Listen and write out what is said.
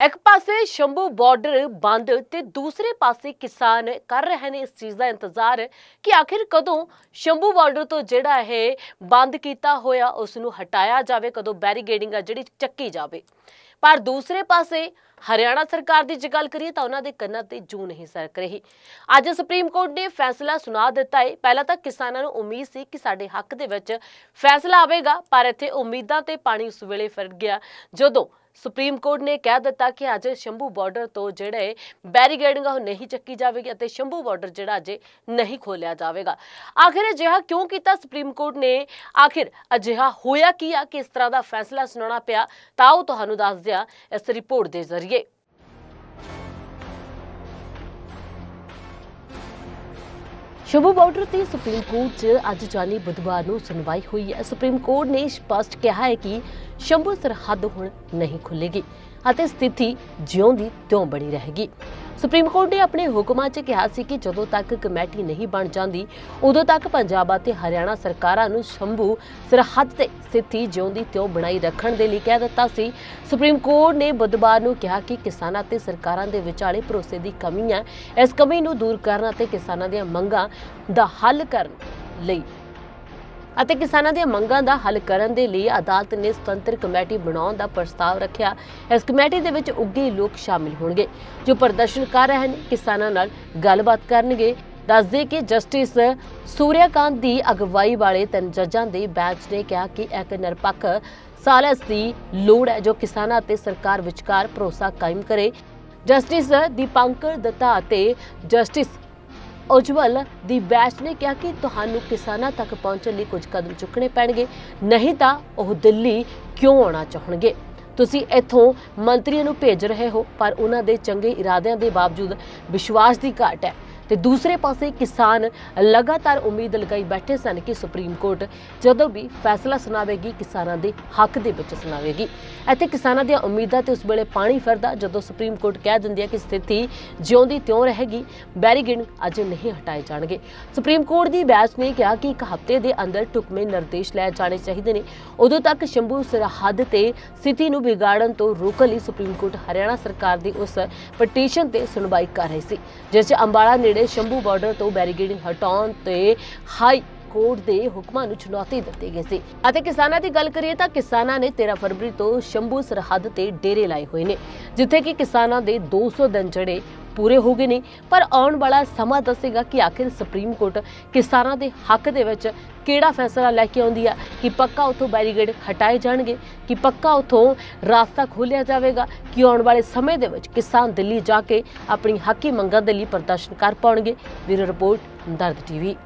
ਇੱਕ ਪਾਸੇ ਸ਼ੰਭੂ ਬਾਰਡਰ ਬੰਦ ਤੇ ਦੂਸਰੇ ਪਾਸੇ ਕਿਸਾਨ ਕਰ ਰਹੇ ਨੇ ਇਸ ਚੀਜ਼ ਦਾ ਇੰਤਜ਼ਾਰ ਕਿ ਆਖਿਰ ਕਦੋਂ ਸ਼ੰਭੂ ਬਾਰਡਰ ਤੋਂ ਜਿਹੜਾ ਇਹ ਬੰਦ ਕੀਤਾ ਹੋਇਆ, ਉਸ ਨੂੰ ਹਟਾਇਆ ਜਾਵੇ, ਕਦੋਂ ਬੈਰੀਗੇਡਿੰਗ ਆ ਜਿਹੜੀ ਚੱਕੀ ਜਾਵੇ। ਪਰ ਦੂਸਰੇ ਪਾਸੇ ਹਰਿਆਣਾ ਸਰਕਾਰ ਦੀ ਜੇ ਗੱਲ ਕਰੀਏ ਤਾਂ ਉਹਨਾਂ ਦੇ ਕੰਨਾਂ ਤੇ ਜੂ ਨਹੀਂ ਸਰਕ ਰਹੀ। ਅੱਜ ਸੁਪਰੀਮ ਕੋਰਟ ਨੇ ਫੈਸਲਾ ਸੁਣਾ ਦਿੱਤਾ ਹੈ ਪਹਿਲਾਂ ਤਾਂ ਕਿਸਾਨਾਂ ਨੂੰ ਉਮੀਦ ਸੀ ਕਿ ਸਾਡੇ ਹੱਕ ਦੇ ਵਿੱਚ ਫੈਸਲਾ ਆਵੇਗਾ, ਪਰ ਇੱਥੇ ਉਮੀਦਾਂ ਤੇ ਪਾਣੀ ਉਸ ਵੇਲੇ ਫਿਰ ਗਿਆ। ਜਦੋਂ ਸੁਪਰੀਮ ਕੋਰਟ ਨੇ ਕਹਿ ਦਿੱਤਾ ਕਿ ਅੱਜ ਸ਼ੰਭੂ ਬਾਰਡਰ ਤੋਂ ਜਿਹੜੇ ਬੈਰੀਗੇਡਿੰਗ ਆ, ਉਹ ਨਹੀਂ ਚੱਕੀ ਜਾਵੇਗੀ ਅਤੇ ਸ਼ੰਭੂ ਬਾਰਡਰ ਜਿਹੜਾ ਅਜੇ ਨਹੀਂ ਖੋਲਿਆ ਜਾਵੇਗਾ। ਆਖਿਰ ਅਜਿਹਾ ਕਿਉਂ ਕੀਤਾ ਸੁਪਰੀਮ ਕੋਰਟ ਨੇ? ਆਖਿਰ ਅਜਿਹਾ ਹੋਇਆ ਕੀ ਆ? ਕਿ ਇਸ ਤਰ੍ਹਾਂ ਦਾ ਫੈਸਲਾ ਸੁਣਾਉਣਾ ਪਿਆ? ਤਾਂ ਉਹ ਤੁਹਾਨੂੰ ਦੱਸ ਦਿਆਂ ਇਸ ਰਿਪੋਰਟ ਦੇ ਜ਼ਰੀਏ। ਸ਼ੰਭੂ ਬਾਰਡਰ ਤੇ ਸੁਪਰੀਮ ਕੋਰਟ 'ਚ ਅੱਜ ਜਾਨੀ ਬੁੱਧਵਾਰ ਨੂੰ ਸੁਣਵਾਈ ਹੋਈ ਹੈ। ਸੁਪਰੀਮ ਕੋਰਟ ਨੇ ਸਪਸ਼ਟ ਕਿਹਾ ਹੈ ਕਿ ਸ਼ੰਭੂ ਸਰਹੱਦ ਹੁਣ ਨਹੀਂ ਖੁੱਲੇਗੀ ਅਤੇ ਸਥਿਤੀ ਜਿਉਂ ਦੀ ਤਿਉਂ ਬਣੀ ਰਹੇਗੀ। ਸੁਪਰੀਮ ਕੋਰਟ ਨੇ ਆਪਣੇ ਹੁਕਮਾਂ 'ਚ ਕਿਹਾ ਸੀ ਕਿ ਜਦੋਂ ਤੱਕ ਕਮੇਟੀ ਨਹੀਂ ਬਣ ਜਾਂਦੀ, ਉਦੋਂ ਤੱਕ ਪੰਜਾਬ ਅਤੇ ਹਰਿਆਣਾ ਸਰਕਾਰਾਂ ਨੂੰ ਸ਼ੰਭੂ ਸਰਹੱਦ ਤੇ ਸਥਿਤੀ ਜਿਉਂਦੀ ਤਿਉਂ ਬਣਾਈ ਰੱਖਣ ਦੇ ਲਈ ਕਹਿ ਦਿੱਤਾ ਸੀ। ਸੁਪਰੀਮ ਕੋਰਟ ਨੇ ਬੁੱਧਵਾਰ ਨੂੰ ਕਿਹਾ ਕਿ ਕਿਸਾਨਾਂ ਤੇ ਸਰਕਾਰਾਂ ਦੇ ਵਿਚਾਲੇ ਭਰੋਸੇ ਦੀ ਕਮੀ ਹੈ ਇਸ ਕਮੀ ਨੂੰ ਦੂਰ ਕਰਨ ਅਤੇ ਕਿਸਾਨਾਂ ਦੀਆਂ ਮੰਗਾਂ ਦਾ ਹੱਲ ਕਰਨ ਲਈ ਅਤੇ ਕਿਸਾਨਾਂ ਦੀਆਂ ਮੰਗਾਂ ਦਾ ਹੱਲ ਕਰਨ ਦੇ ਲਈ ਅਦਾਲਤ ਨੇ ਸੁਤੰਤਰ ਕਮੇਟੀ ਬਣਾਉਣ ਦਾ ਪ੍ਰਸਤਾਵ ਰੱਖਿਆ। ਇਸ ਕਮੇਟੀ ਦੇ ਵਿੱਚ ਉੱਗੇ ਲੋਕ ਸ਼ਾਮਿਲ ਹੋਣਗੇ, ਜੋ ਪ੍ਰਦਰਸ਼ਨ ਕਰ ਰਹੇ ਨੇ ਕਿਸਾਨਾਂ ਨਾਲ ਗੱਲਬਾਤ ਕਰਨਗੇ। ਦੱਸਦੇ ਕਿ ਜਸਟਿਸ ਸੂਰਿਆਕਾਂਤ ਦੀ ਅਗਵਾਈ ਵਾਲੇ ਤਿੰਨ ਜੱਜਾਂ ਦੇ ਬੈਂਚ ਨੇ ਕਿਹਾ ਕਿ ਇੱਕ ਨਿਰਪੱਖ ਸਾਲਸ ਦੀ ਲੋੜ ਹੈ, ਜੋ ਕਿਸਾਨਾਂ ਅਤੇ ਸਰਕਾਰ ਵਿਚਕਾਰ ਭਰੋਸਾ ਕਾਇਮ ਕਰੇ। ਜਸਟਿਸ ਦੀਪੰਕਰ ਦੱਤਾ ਅਤੇ ਜਸਟਿਸ ਉਜਵਲ ਦੀ ਬੈਚ ਨੇ ਕਿਹਾ ਕਿ ਤੁਹਾਨੂੰ ਕਿਸਾਨਾਂ ਤੱਕ ਪਹੁੰਚਣ ਲਈ ਕੁਝ ਕਦਮ ਚੁੱਕਣੇ ਪੈਣਗੇ। ਨਹੀਂ ਤਾਂ ਉਹ ਦਿੱਲੀ ਕਿਉਂ ਆਉਣਾ ਚਾਹਣਗੇ? ਤੁਸੀਂ ਇੱਥੋਂ ਮੰਤਰੀਆਂ ਨੂੰ ਭੇਜ ਰਹੇ ਹੋ, ਪਰ ਉਹਨਾਂ ਦੇ ਚੰਗੇ ਇਰਾਦਿਆਂ ਦੇ ਬਾਵਜੂਦ ਵਿਸ਼ਵਾਸ ਦੀ ਘਾਟ ਹੈ। ਤੇ ਦੂਸਰੇ ਪਾਸੇ ਕਿਸਾਨ ਲਗਾਤਾਰ ਉਮੀਦ ਲਗਾਈ ਬੈਠੇ ਸਨ ਕਿ ਸੁਪਰੀਮ ਕੋਰਟ ਜਦੋਂ ਵੀ ਫੈਸਲਾ ਸੁਣਾਵੇਗੀ, ਕਿਸਾਨਾਂ ਦੇ ਹੱਕ ਦੇ ਵਿੱਚ ਸੁਣਾਵੇਗੀ। ਇੱਥੇ ਕਿਸਾਨਾਂ ਦੀਆਂ ਉਮੀਦਾਂ ਤੇ ਉਸ ਵੇਲੇ ਪਾਣੀ ਫਿਰਦਾ ਜਦੋਂ ਸੁਪਰੀਮ ਕੋਰਟ ਕਹਿ ਦਿੰਦੀ ਹੈ ਕਿ ਸਥਿਤੀ ਜਿਉਂਦੀ ਤਿਉਂ ਰਹੇਗੀ ਬੈਰੀਗੇਡ ਅਜੇ ਨਹੀਂ ਹਟਾਏ ਜਾਣਗੇ। ਸੁਪਰੀਮ ਕੋਰਟ ਦੀ ਬੈਂਚ ਨੇ ਕਿਹਾ ਕਿ ਇੱਕ ਹਫ਼ਤੇ ਦੇ ਅੰਦਰ ਟੁਕਮੇ ਨਿਰਦੇਸ਼ ਲੈ ਜਾਣੇ ਚਾਹੀਦੇ ਨੇ। ਉਦੋਂ ਤੱਕ ਸ਼ੰਭੂ ਸਰਹੱਦ ਤੇ ਸਥਿਤੀ ਨੂੰ ਵਿਗਾੜਨ ਤੋਂ ਰੋਕਣ ਲਈ ਸੁਪਰੀਮ ਕੋਰਟ ਹਰਿਆਣਾ ਸਰਕਾਰ ਦੀ ਉਸ ਪਟੀਸ਼ਨ ਤੇ ਸੁਣਵਾਈ ਕਰ ਰਹੀ ਸੀ, ਜਿਸ 'ਚ ਅੰਬਾਲਾ ਨੇੜੇ ਸ਼ੰਭੂ ਬਾਰਡਰ ਤੋਂ ਬੈਰੀਗੇਡਿੰਗ ਹਟਾਉਣ ਤੇ ਹਾਈ ਕੋਰਟ ਦੇ ਹੁਕਮਾਂ ਨੂੰ ਚੁਣੌਤੀ ਦਿੱਤੀ ਗਈ ਸੀ। ਅਤੇ ਕਿਸਾਨਾਂ ਦੀ ਗੱਲ ਕਰੀਏ ਤਾਂ ਕਿਸਾਨਾਂ ਨੇ 13 ਫਰਵਰੀ ਤੋਂ ਸ਼ੰਭੂ ਸਰਹੱਦ ਤੇ ਡੇਰੇ ਲਾਏ ਹੋਏ ਨੇ, ਜਿੱਥੇ ਕਿ ਕਿਸਾਨਾਂ ਦੇ 200 ਦਿਨ ਜਿਹੜੇ ਪੂਰੇ ਹੋ ਗਏ ਨੇ। ਪਰ ਆਉਣ ਵਾਲਾ ਸਮਾਂ ਦੱਸੇਗਾ ਕਿ ਆਖਿਰ ਸੁਪਰੀਮ ਕੋਰਟ ਕਿਸਾਨਾਂ ਦੇ ਹੱਕ ਦੇ ਵਿੱਚ ਕਿਹੜਾ ਫੈਸਲਾ ਲੈ ਕੇ ਆਉਂਦੀ ਆ, ਕਿ ਪੱਕਾ ਉਥੋਂ ਬੈਰੀਗੇਡ ਹਟਾਏ ਜਾਣਗੇ, ਕਿ ਪੱਕਾ ਉਥੋਂ ਰਾਸਤਾ ਖੋਲਿਆ ਜਾਵੇਗਾ, ਕਿ ਆਉਣ ਵਾਲੇ ਸਮੇਂ ਦੇ ਵਿੱਚ ਕਿਸਾਨ ਦਿੱਲੀ ਜਾ ਕੇ ਆਪਣੀ ਹੱਕੀ ਮੰਗਾਂ ਦੇ ਲਈ ਪ੍ਰਦਰਸ਼ਨ ਕਰ ਪਾਉਣਗੇ। ਵੀਰ ਰਿਪੋਰਟ ਦਰਦ ਟੀਵੀ।